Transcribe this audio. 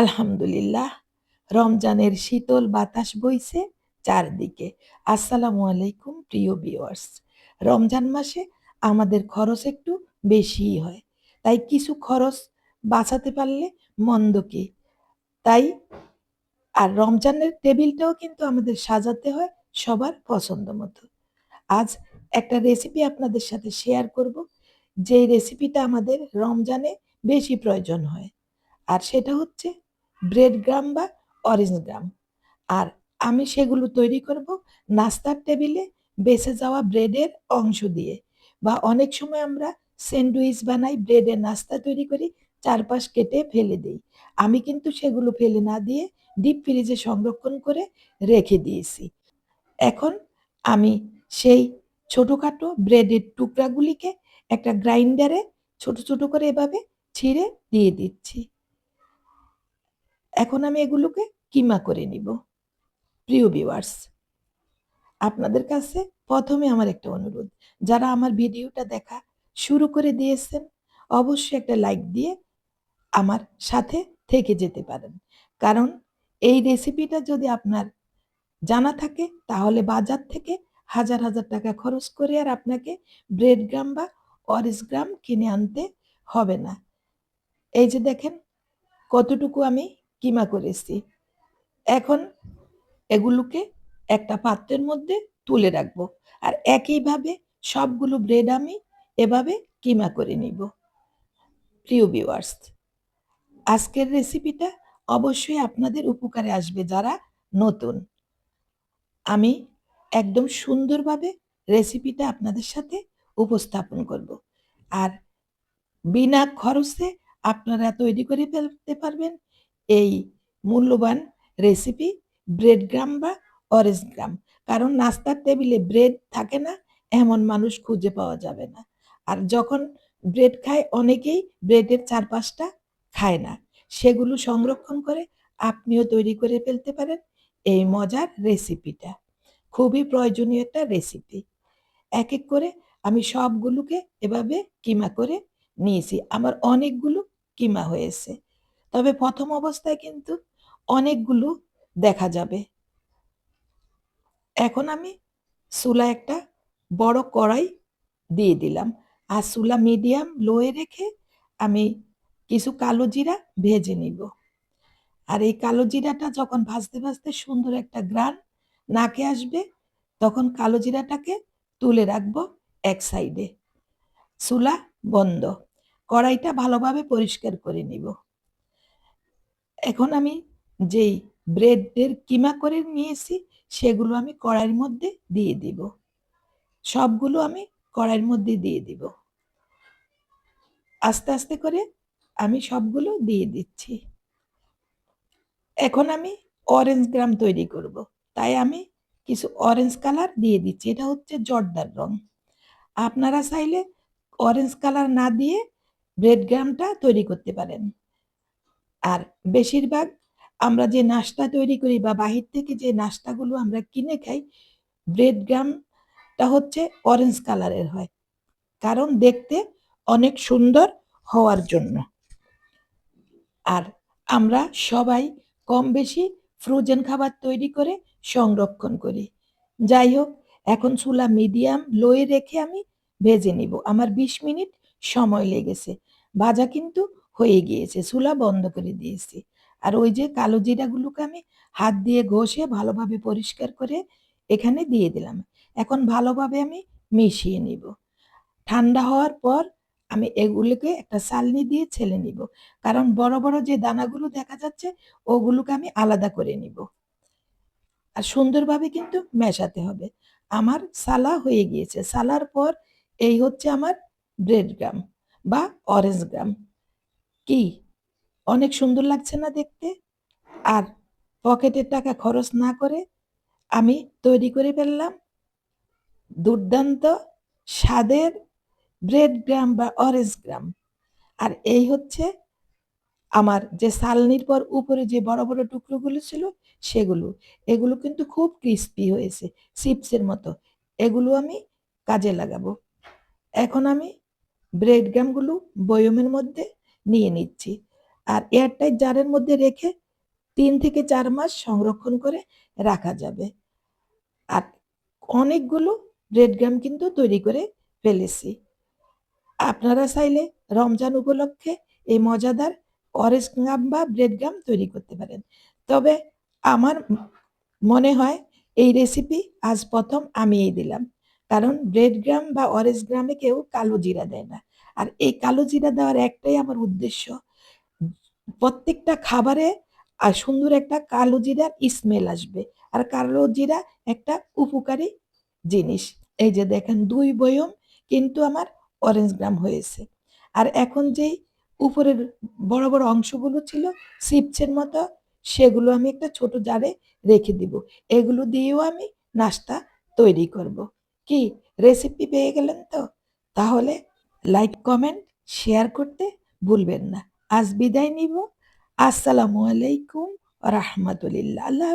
আলহামদুলিল্লাহ, রমজানের শীতল বাতাস বইছে চারদিকে। আসসালামু আলাইকুম প্রিয় বিওয়ার্স রমজান মাসে আমাদের খরচ একটু বেশিই হয়, তাই কিছু খরচ বাঁচাতে পারলে মন্দ কি? তাই আর রমজানের টেবিলটাও কিন্তু আমাদের সাজাতে হয় সবার পছন্দ মতো। আজ একটা রেসিপি আপনাদের সাথে শেয়ার করব, যেই রেসিপিটা আমাদের রমজানে বেশি প্রয়োজন হয়, আর সেটা হচ্ছে ব্রেড গ্রাম বা অরেঞ্জ গ্রাম আর আমি সেগুলো তৈরি করব নাস্তার টেবিলে বেঁচে যাওয়া ব্রেডের অংশ দিয়ে। বা অনেক সময় আমরা স্যান্ডউইচ বানাই ব্রেডের নাস্তা তৈরি করি, চারপাশ কেটে ফেলে দিই। আমি কিন্তু সেগুলো ফেলে না দিয়ে ডিপ ফ্রিজে সংরক্ষণ করে রেখে দিয়েছি। এখন আমি সেই ছোটোখাটো ব্রেডের টুকরাগুলিকে একটা গ্রাইন্ডারে ছোট ছোট করে এভাবে ছিঁড়ে দিয়ে দিচ্ছি। এখন আমি এগুলোকে কিমা করে নিব? প্রিয় ভিউয়ার্স আপনাদের কাছে প্রথমে আমার একটা অনুরোধ। যারা আমার ভিডিওটা দেখা শুরু করে দিয়েছেন, অবশ্যই একটা লাইক দিয়ে আমার সাথে থেকে যেতে পারেন। কারণ এই রেসিপিটা যদি আপনার জানা থাকে, তাহলে বাজার থেকে হাজার হাজার টাকা খরচ করে আর আপনাকে ব্রেড গ্রাম বা অরেঞ্জ গ্রাম কিনে আনতে হবে না। এই যে দেখেন, কতটুকু আমি কিমা করেছি? এখন এগুলোকে একটা পাত্রের মধ্যে তুলে রাখব। আর একইভাবে সবগুলো ব্রেড আমি এভাবে কিমা করে নিব। প্রিয় ভিউয়ার্স আজকের রেসিপিটা অবশ্যই আপনাদের উপকারে আসবে যারা নতুন। আমি একদম সুন্দরভাবে রেসিপিটা আপনাদের সাথে উপস্থাপন করব। আর বিনা খরচে আপনারা তৈরি করে ফেলতে পারবেন। এই মূল্যবান রেসিপি ব্রেড গ্রাম বা অরেঞ্জ গ্রাম কারণ নাস্তার টেবিলে ব্রেড থাকে না, এমন মানুষ খুঁজে পাওয়া যাবে না। আর যখন ব্রেড খায়, অনেকেই ব্রেডের চারপাশটা খায় না। সেগুলো সংরক্ষণ করে আপনিও তৈরি করে ফেলতে পারেন এই মজার রেসিপিটা খুবই প্রয়োজনীয় একটা রেসিপি এক এক করে আমি সবগুলোকে এভাবে কিমা করে নিয়েছি। আমার অনেকগুলো কিমা হয়েছে। তবে প্রথম অবস্থায় কিন্তু অনেকগুলো দেখা যাবে। এখন আমি চুলা একটা বড় কড়াই দিয়ে দিলাম। আর চুলা মিডিয়াম লোয়ে রেখে আমি কিছু কালো জিরা ভেজে নিব। আর এই কালো জিরাটা যখন ভাজতে ভাজতে সুন্দর একটা গ্রান নাকে আসবে, তখন কালো জিরাটাকে তুলে রাখব এক সাইডে। চুলা বন্ধ। কড়াইটা ভালোভাবে পরিষ্কার করে নিব। এখন আমি যেই ব্রেডের কিমা করে নিয়েছি, সেগুলো আমি কড়াইয়ের মধ্যে দিয়ে দিব। সবগুলো আমি কড়াইয়ের মধ্যে দিয়ে দিব। আস্তে আস্তে করে আমি সবগুলো দিয়ে দিচ্ছি। এখন আমি অরেঞ্জ গ্রাম তৈরি করব। তাই আমি কিছু অরেঞ্জ কালার দিয়ে দিচ্ছি। এটা হচ্ছে জর্দার রং। আপনারা চাইলে অরেঞ্জ কালার না দিয়ে ব্রেড গ্রামটা তৈরি করতে পারেন। আর বেশিরভাগ আমরা যে নাস্তা তৈরি করি বা বাহির থেকে যে নাস্তাগুলো আমরা কিনে খাই ব্রেড গ্রামটা হচ্ছে অরেঞ্জ কালারের হয়। কারণ দেখতে অনেক সুন্দর হওয়ার জন্য। আর আমরা সবাই কম বেশি ফ্রোজেন খাবার তৈরি করে সংরক্ষণ করি। যাই হোক, এখন চুলা মিডিয়াম লোয়ে রেখে আমি ভেজে নিব। আমার বিশ মিনিট সময় লেগেছে। ভাজা কিন্তু হয়ে গিয়েছে, চুলা বন্ধ করে দিয়েছি। আর ওই যে কালো জিরাগুলোকে আমি হাত দিয়ে ঘষে ভালোভাবে পরিষ্কার করে এখানে দিয়ে দিলাম। এখন ভালোভাবে আমি মিশিয়ে নিব। ঠান্ডা হওয়ার পর আমি এগুলোকে একটা চালনি দিয়ে ছেলে নিব। কারণ বড় বড় যে দানাগুলো দেখা যাচ্ছে, ওগুলোকে আমি আলাদা করে নিব। আর সুন্দরভাবে কিন্তু মেশাতে হবে। আমার সালা হয়ে গিয়েছে। সালার পর এই হচ্ছে আমার ব্রেড গ্রাম বা অরেঞ্জ গ্রাম। কি? অনেক সুন্দর লাগছে না দেখতে? আর পকেটের টাকা খরচ না করে আমি তৈরি করে ফেললাম দুর্দান্ত স্বাদের ব্রেড গ্রাম বা অরেঞ্জ গ্রাম। আর এই হচ্ছে আমার যে সালনির পর উপরে যে বড় বড় টুকরোগুলো ছিল সেগুলো। এগুলো কিন্তু খুব ক্রিস্পি হয়েছে চিপসের মতো। এগুলো আমি কাজে লাগাবো। এখন আমি ব্রেড গ্রামগুলো বয়মের মধ্যে নিয়ে নিচ্ছি আর এয়ারটাইট জারের মধ্যে রেখে তিন থেকে চার মাস সংরক্ষণ করে রাখা যাবে। আর অনেকগুলো ব্রেড গ্রাম কিন্তু তৈরি করে ফেলেছি। আপনারা চাইলে রমজান উপলক্ষে এই মজাদার অরেঞ্জ গ্রাম বা ব্রেড গ্রাম তৈরি করতে পারেন। তবে আমার মনে হয় এই রেসিপি আজ ১ম আমিই দিলাম। কারণ ব্রেড গ্রাম বা অরেঞ্জ গ্রামে কেউ কালো জিরা দেয় না। আর এই কালো জিরা দেওয়ার একটাই আমার উদ্দেশ্য প্রত্যেকটা খাবারে আর সুন্দর একটা কালো জিরার স্মেল আসবে। আর কালো জিরা একটা উপকারী জিনিস। এই যে দেখেন দুই বয়ম কিন্তু আমার অরেঞ্জ গ্রাম হয়েছে। আর এখন যেই উপরের বড়, বড় অংশগুলো ছিল চিপসের মতো সেগুলো আমি একটা ছোট জারে রেখে দিব। এগুলো দিয়েও আমি নাস্তা তৈরি করব। কি রেসিপি পেয়ে গেলেন তো? তাহলে লাইক, কমেন্ট, শেয়ার করতে ভুলবেন না। আজ বিদায় নিব। আসসালামু আলাইকুম রহমতুলিল্লা। আল্লাহ।